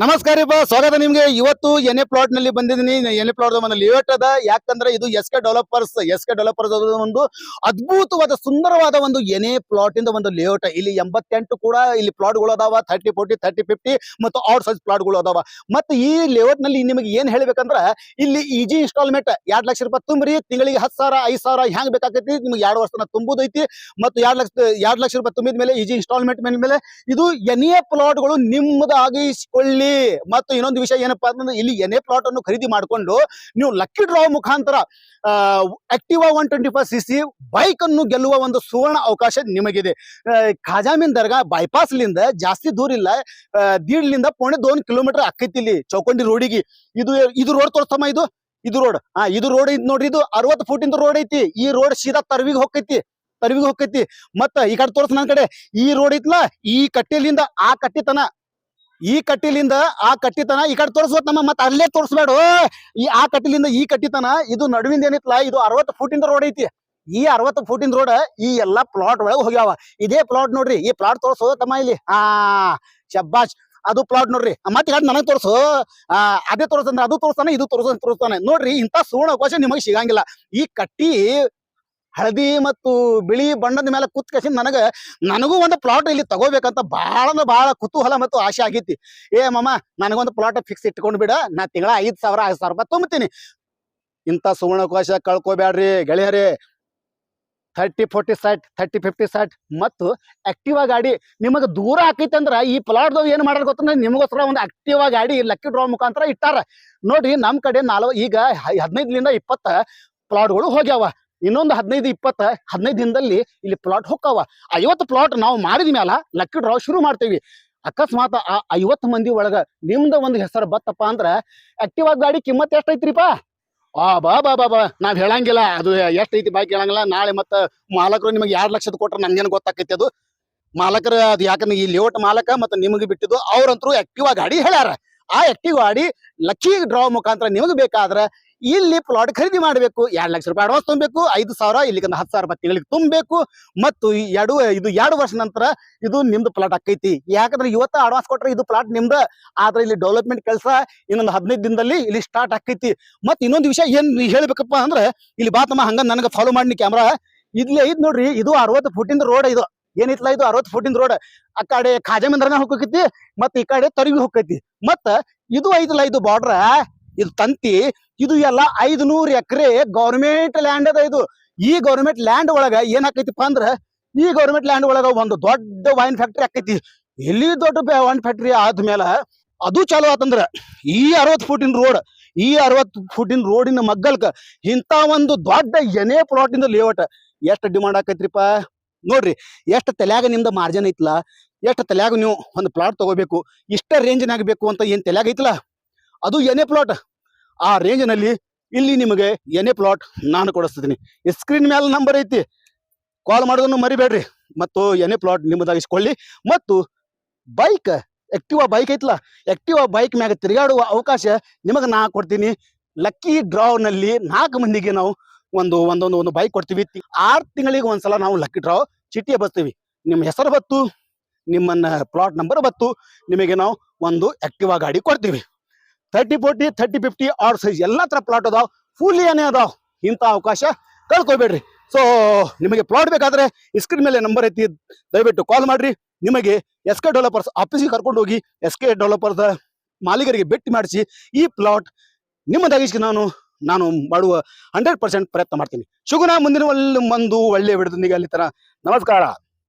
ನಮಸ್ಕಾರ ಬಾ, ಸ್ವಾಗತ ನಿಮ್ಗೆ. ಇವತ್ತು ಎನೆ ಪ್ಲಾಟ್ನಲ್ಲಿ ಬಂದಿದ್ದೀನಿ. ಎನೆ ಪ್ಲಾಟ್ ಒಂದು ಲೇಔಟ್ ಅದ. ಯಾಕಂದ್ರೆ ಇದು S K developers S K developers ಒಂದು ಅದ್ಭುತವಾದ, ಸುಂದರವಾದ ಒಂದು ಎನೆ ಪ್ಲಾಟ್ ಇಂದ ಒಂದು ಲೇಔಟ್ ಇಲ್ಲಿ ಎಂಬತ್ತೆಂಟು ಕೂಡ ಇಲ್ಲಿ ಪ್ಲಾಟ್ಗಳು ಅದಾವ. ಥರ್ಟಿ ಫೋರ್ಟಿ ಥರ್ಟಿ ಫಿಫ್ಟಿ ಮತ್ತು ಔಟ್ ಸೈಜ್ ಪ್ಲಾಟ್ಗಳು ಅದಾವ. ಮತ್ತೆ ಈ ಲೇಔಟ್ನಲ್ಲಿ ನಿಮಗೆ ಏನ್ ಹೇಳ್ಬೇಕಂದ್ರ, ಇಲ್ಲಿ ಈಜಿ ಇನ್ಸ್ಟಾಲ್ಮೆಂಟ್ ಎರಡ್ ಲಕ್ಷ ರೂಪಾಯಿ ತುಂಬ್ರಿ, ತಿಂಗಳಿಗೆ ಹತ್ತು ಸಾವಿರ, ಐದು ಸಾವಿರ ಹೆಂಗ್ ಬೇಕಾಗೈತಿ ನಿಮ್ಗೆ ಎರಡು ವರ್ಷ ತುಂಬುದೈತಿ. ಮತ್ತು ಎರಡ್ ಲಕ್ಷ ಎರಡ್ ಲಕ್ಷ ರೂಪಾಯಿ ತುಂಬಿದ ಮೇಲೆ ಈಜಿ ಇನ್ಸ್ಟಾಲ್ಮೆಂಟ್ ಮೇಲೆ, ಇದು ಎನೆ ಪ್ಲಾಟ್ಗಳು ನಿಮ್ಮದಾಗಿಸ್ಕೊಳ್ಳಿ ಮತ್ತು ಇನ್ನೊಂದು ವಿಷಯ ಏನಪ್ಪಾ ಅಂತಂದ್ರೆ, ಇಲ್ಲಿ ಎನೆ ಪ್ಲಾಟ್ ಅನ್ನು ಖರೀದಿ ಮಾಡಿಕೊಂಡು, ನೀವು ಲಕ್ಕಿ ಡ್ರಾ ಮುಖಾಂತರ Activa one twenty five C C bike ಅನ್ನು ಗೆಲ್ಲುವ ಒಂದು ಸುವರ್ಣ ಅವಕಾಶ ನಿಮಗಿದೆ. ಖಾಜಾಮೀನ್ ದರ್ಗಾ ಬೈಪಾಸ್ ಲಿಂದ ಜಾಸ್ತಿ ದೂರ ಇಲ್ಲ. ದೀಡ್ ದೀಡ್ಲಿಂದ ಪೋಣೆ ದೋನ್ ಕಿಲೋಮೀಟರ್ ಆಕೈತಿ ಇಲ್ಲಿ ಚೌಕಂಡಿ ರೋಡಿಗೆ ಇದು ಇದು ರೋಡ್ ತೋರಿಸ್ತಮ್ಮ ಇದು? ಇದು ರೋಡ್ ಹಾ ಇದು ರೋಡ್ ಐತಿ ನೋಡ್ರಿ ಇದು. ಅರವತ್ತು ಫೂಟಿಂದ ರೋಡ್ ಐತಿ. ಈ ರೋಡ್ ಸೀದಾ ತರ್ವಿಗೆ ಹೋಗ್ತೈತಿ ತರ್ವಿಗೆ ಹೋಗ್ತೈತಿ ಮತ್ತ ಈ ಕಡೆ ತೋರ್ಸ ನನ್ ಕಡೆ. ಈ ರೋಡ್ ಐತ್ಲಾ? ಈ ಕಟ್ಟೆಲಿಂದ ಆ ಕಟ್ಟಿತನ ಈ ಕಟ್ಟಿಲಿಂದ ಆ ಕಟ್ಟಿತನ ಈ ಕಡೆ ತೋರಿಸ್ಬೋದು ನಮ್ಮ, ಮತ್ತೆ ಅಲ್ಲೇ ತೋರಿಸ್ಬೇಡ. ಈ ಆ ಕಟ್ಟಿಲಿಂದ ಈ ಕಟ್ಟಿತನ, ಇದು ನಡುವಿಂದ ಏನಿತ್ಲ ಇದು ಅರವತ್ತು ಫೂಟಿಂದ ರೋಡ್ ಐತಿ. ಈ ಅರವತ್ತು ಫೂಟಿಂದ ರೋಡ್ ಈ ಎಲ್ಲಾ ಪ್ಲಾಟ್ ಒಳಗೆ ಹೋಗ್ಯಾವ. ಇದೇ ಪ್ಲಾಟ್ ನೋಡ್ರಿ, ಈ ಪ್ಲಾಟ್ ತೋರ್ಸು ತಮ್ಮ ಇಲ್ಲಿ. ಆ ಶಬ್ಬಾಷ್. ಅದು ಪ್ಲಾಟ್ ನೋಡ್ರಿ. ಮತ್ತೆ ಈಗ ನನಗೆ ತೋರಿಸು. ಅದೇ ತೋರಿಸ್ತಾನೆ ಅದು ತೋರಿಸ್ತಾನೆ, ಇದು ತೋರಿಸ್ ತೋರಿಸ್ತಾನೆ. ನೋಡ್ರಿ, ಇಂಥ ಸುವರ್ಣ ಅವಕಾಶ ನಿಮಗೆ ಸಿಗಂಗಿಲ್ಲ. ಈ ಕಟ್ಟಿ ಹಳದಿ ಮತ್ತು ಬಿಳಿ ಬಣ್ಣದ ಮೇಲೆ ಕುತ್ಕಸಿ ನನಗ ನನಗೂ ಒಂದು ಪ್ಲಾಟ್ ಇಲ್ಲಿ ತಗೋಬೇಕಂತ ಬಹಳ ಬಹಳ ಕುತೂಹಲ ಮತ್ತು ಆಸೆ ಆಗೈತಿ. ಏ ಮಮ್ಮ ನನಗೊಂದು ಪ್ಲಾಟ್ ಫಿಕ್ಸ್ ಇಟ್ಕೊಂಡು ಬಿಡ. ನಾ ತಿಂಗಳ ಐದ್ ಸಾವಿರ ಐದು ಸಾವಿರ ರೂಪಾಯಿ ತುಂಬತೀನಿ. ಇಂಥ ಸುವರ್ಣಕೋಶ ಕಳ್ಕೊಬ್ಯಾಡ್ರಿ ಗೆಳೆಯರೇ. Thirty forty site thirty fifty site ಮತ್ತು ಆಕ್ಟಿವಾ ಗಾಡಿ ನಿಮಗೆ ದೂರ ಆಕೈತೆ ಅಂದ್ರೆ ಈ ಪ್ಲಾಟ್ದವ್ ಏನು ಮಾಡೋದು ಗೊತ್ತಂದ್ರೆ ನಿಮಗೋಸ್ಕರ ಒಂದು ಆಕ್ಟಿವಾ ಗಾಡಿ ಲಕ್ಕಿ ಡ್ರಾ ಮುಖಾಂತರ ಇಟ್ಟಾರ. ನೋಡ್ರಿ ನಮ್ಮ ಕಡೆ ನಾಲ್ವ, ಈಗ ಹದಿನೈದರಿಂದ ಇಪ್ಪತ್ತ ಪ್ಲಾಟ್ಗಳು ಹೋಗ್ಯಾವ. ಇನ್ನೊಂದು ಹದಿನೈದು ಇಪ್ಪತ್ತ, ಹದಿನೈದು ದಿನದಲ್ಲಿ ಇಲ್ಲಿ ಪ್ಲಾಟ್ ಹೋಗ್ತಾವ ಐವತ್ತು ಪ್ಲಾಟ್ ನಾವು ಮಾಡಿದ ಮ್ಯಾಲ ಲಕ್ಕಿ ಡ್ರಾ ಶುರು ಮಾಡ್ತೀವಿ. ಅಕಸ್ಮಾತ್ ಆ ಐವತ್ತು ಮಂದಿ ಒಳಗ ನಿಮ್ದ ಒಂದು ಹೆಸರು ಬತ್ತಪ್ಪ ಅಂದ್ರ ಆಕ್ಟಿವಾ ಗಾಡಿ ಕಿಮ್ಮತ್ ಎಷ್ಟೈತ್ರಿಪಾ? ಆ, ಬಾ ಬಾ ಬಾ ಬಾ, ನಾವ್ ಹೇಳಂಗಿಲ್ಲ. ಅದು ಎಷ್ಟೈತಿ ಬಾಕಿ ಹೇಳಂಗಿಲ್ಲ. ನಾಳೆ ಮತ್ತ ಮಾಲಕರು ನಿಮಗೆ ಎರಡ್ ಲಕ್ಷದ ಕೊಟ್ರ ನನ್ಗೇನು ಗೊತ್ತಾಕೈತಿ ಅದು? ಮಾಲಕರ, ಅದು ಯಾಕಂದ್ರೆ ಈ ಲೇಔಟ್ ಮಾಲಕ ಮತ್ತೆ ನಿಮಗೆ ಬಿಟ್ಟಿದ್ದು ಅವ್ರಂತರೂ ಆಕ್ಟಿವಾ ಗಾಡಿ ಹೇಳ್ಯಾರ. ಆ ಆಕ್ಟಿವ್ ಗಾಡಿ ಲಕ್ಕಿ ಡ್ರಾ ಮುಖಾಂತರ ನಿಮಗೆ ಬೇಕಾದ್ರ ಇಲ್ಲಿ ಪ್ಲಾಟ್ ಖರೀದಿ ಮಾಡಬೇಕು, ಎರಡು ಲಕ್ಷ ರೂಪಾಯಿ ಅಡ್ವಾನ್ಸ್ ತುಂಬಬೇಕು, ಐದು ಸಾವಿರ ಇಲ್ಲಿಗೆ ಹತ್ತು ಸಾವಿರ ರೂಪಾಯಿ ತಿಂಗಳಿಗೆ ತುಂಬಬೇಕು, ಮತ್ತು ಎರಡು, ಇದು ಎರಡು ವರ್ಷ ನಂತರ ಇದು ನಿಮ್ದು ಪ್ಲಾಟ್ ಆಕೈತಿ. ಯಾಕಂದ್ರೆ ಇವತ್ತು ಅಡ್ವಾನ್ಸ್ ಕೊಟ್ರೆ ಇದು ಪ್ಲಾಟ್ ನಿಮ್ದು, ಆದ್ರೆ ಇಲ್ಲಿ ಡೆವಲಪ್ಮೆಂಟ್ ಕೆಲಸ ಇನ್ನೊಂದು ಹದಿನೈದು ದಿನದಲ್ಲಿ ಇಲ್ಲಿ ಸ್ಟಾರ್ಟ್ ಆಕೈತಿ. ಮತ್ ಇನ್ನೊಂದು ವಿಷಯ ಏನ್ ಹೇಳ್ಬೇಕಪ್ಪ ಅಂದ್ರೆ, ಇಲ್ಲಿ ಬಾತಮ್ಮ ಹಂಗ ನನಗೆ ಫಾಲೋ ಮಾಡಿ ಕ್ಯಾಮ್ರಾ ಇಲ್ಲಿ ಐತ್ ನೋಡ್ರಿ, ಇದು ಅರವತ್ತು ಫುಟಿಂದ ರೋಡ್ ಇದು. ಏನಿತ್ಲ ಇದು? ಅರವತ್ತು ಫುಟಿಂದ ರೋಡ್ ಆ ಕಡೆ ಖಾಜಮಂದ್ರನ ಹೋಗಿ ಮತ್ತೆ ಈ ಕಡೆ ತರವಿ ಹೋಗೈತಿ ಮತ್ತ ಇದು ಐದಲ್ಲ ಇದು ಬಾರ್ಡ್ರ ಇದು ತಂತಿ, ಇದು ಎಲ್ಲ ಐದು ಎಕರೆ ಗೌರ್ಮೆಂಟ್ ಲ್ಯಾಂಡ್ ಅದ ಇದು. ಈ ಗೌರ್ಮೆಂಟ್ ಲ್ಯಾಂಡ್ ಒಳಗ ಏನಾಕೈತಿಪ್ಪ ಅಂದ್ರ, ಈ ಗೌರ್ಮೆಂಟ್ ಲ್ಯಾಂಡ್ ಒಳಗ ಒಂದು ದೊಡ್ಡ ವೈನ್ ಫ್ಯಾಕ್ಟ್ರಿ ಆಕೈತಿ. ಎಲ್ಲಿ ದೊಡ್ಡ ವೈನ್ ಫ್ಯಾಕ್ಟ್ರಿ ಆದ್ಮೇಲೆ ಅದು ಚಾಲು ಆತಂದ್ರ, ಈ ಅರವತ್ತು ಫುಟಿನ ರೋಡ್ ಈ ಅರವತ್ತು ಫುಟಿನ ರೋಡಿನ ಮಗ್ಗಲ್ಕ ಇಂಥ ಒಂದು ದೊಡ್ಡ ಎನೆ ಪ್ಲಾಟ್ ಇಂದ ಲೇಔಟ್ ಎಷ್ಟು ಡಿಮಾಂಡ್ ಆಕೈತ್ರಿಪ್ಪ? ನೋಡ್ರಿ, ಎಷ್ಟು ತಲೆಯಾಗ ನಿಮ್ದು ಮಾರ್ಜಿನ್ ಐತ್ಲ? ಎಷ್ಟು ತಲೆಯಾಗ ನೀವು ಒಂದು ಪ್ಲಾಟ್ ತಗೋಬೇಕು? ಇಷ್ಟ ರೇಂಜ್ನಾಗ ಬೇಕು ಅಂತ ಏನು ತಲೆಯಾಗ ಐತ್ಲ? ಅದು ಎನೆ ಪ್ಲಾಟ್ ಆ ರೇಂಜ್ನಲ್ಲಿ ಇಲ್ಲಿ ನಿಮಗೆ ಎನೆ ಪ್ಲಾಟ್ ನಾನು ಕೊಡಿಸ್ತಿದ್ದೀನಿ. ಸ್ಕ್ರೀನ್ ಮೇಲೆ ನಂಬರ್ ಐತಿ. ಕಾಲ್ ಮಾಡೋದನ್ನು ಮರಿಬೇಡ್ರಿ. ಮತ್ತು ಎನೆ ಪ್ಲಾಟ್ ನಿಮ್ಮದಾಗಿಸ್ಕೊಳ್ಳಿ. ಮತ್ತು ಬೈಕ್ ಆಕ್ಟಿವಾ ಬೈಕ್ ಐತಲ್ಲ ಆಕ್ಟಿವಾ ಬೈಕ್ ಮ್ಯಾಗ ತಿರುಗಾಡುವ ಅವಕಾಶ ನಿಮಗೆ ನಾ ಕೊಡ್ತೀನಿ. ಲಕ್ಕಿ ಡ್ರಾವ್ನಲ್ಲಿ ನಾಲ್ಕು ಮಂದಿಗೆ ನಾವು ಒಂದು, ಒಂದೊಂದು, ಒಂದು ಬೈಕ್ ಕೊಡ್ತೀವಿ. ಆರು ತಿಂಗಳಿಗೆ ಒಂದ್ಸಲ ನಾವು ಲಕ್ಕಿ ಡ್ರಾವ್ ಚೀಟಿ ಬಸ್ತೀವಿ. ನಿಮ್ಮ ಹೆಸರು ಬತ್ತು, ನಿಮ್ಮನ್ನ ಪ್ಲಾಟ್ ನಂಬರ್ ಬತ್ತು, ನಿಮಗೆ ನಾವು ಒಂದು ಆಕ್ಟಿವಾ ಗಾಡಿ ಕೊಡ್ತೀವಿ. Thirty forty thirty fifty or size ಎಲ್ಲ ತರ ಪ್ಲಾಟ್ ಅದಾವ. ಫುಲ್ ಏನೇ ಅದಾವ. ಇಂಥ ಅವಕಾಶ ಕಳ್ಕೊಬೇಡ್ರಿ. ಸೊ ನಿಮಗೆ ಪ್ಲಾಟ್ ಬೇಕಾದ್ರೆ ಸ್ಕ್ರೀನ್ ಮೇಲೆ ನಂಬರ್ ಐತಿ. ದಯವಿಟ್ಟು ಕಾಲ್ ಮಾಡ್ರಿ. ನಿಮಗೆ ಎಸ್ ಕೆ ಡೆವಲಪರ್ಸ್ ಆಫೀಸಿಗೆ ಕರ್ಕೊಂಡು ಹೋಗಿ ಎಸ್ ಕೆ ಡೆವಲಪರ್ಸ್ ಮಾಲೀಕರಿಗೆ ಭೇಟಿ ಮಾಡಿಸಿ ಈ ಪ್ಲಾಟ್ ನಿಮ್ಮದಾಗಿಸಿ ನಾನು ನಾನು ಮಾಡುವ ಹಂಡ್ರೆಡ್ ಪರ್ಸೆಂಟ್ ಪ್ರಯತ್ನ ಮಾಡ್ತೀನಿ. ಶುಗುನ ಮುಂದಿನ ಒಳ್ಳೆ ಒಂದು ಒಳ್ಳೆ ಬಿಡದೊಂದಿಗೆ ಅಲ್ಲಿ ತರ ನಮಸ್ಕಾರ.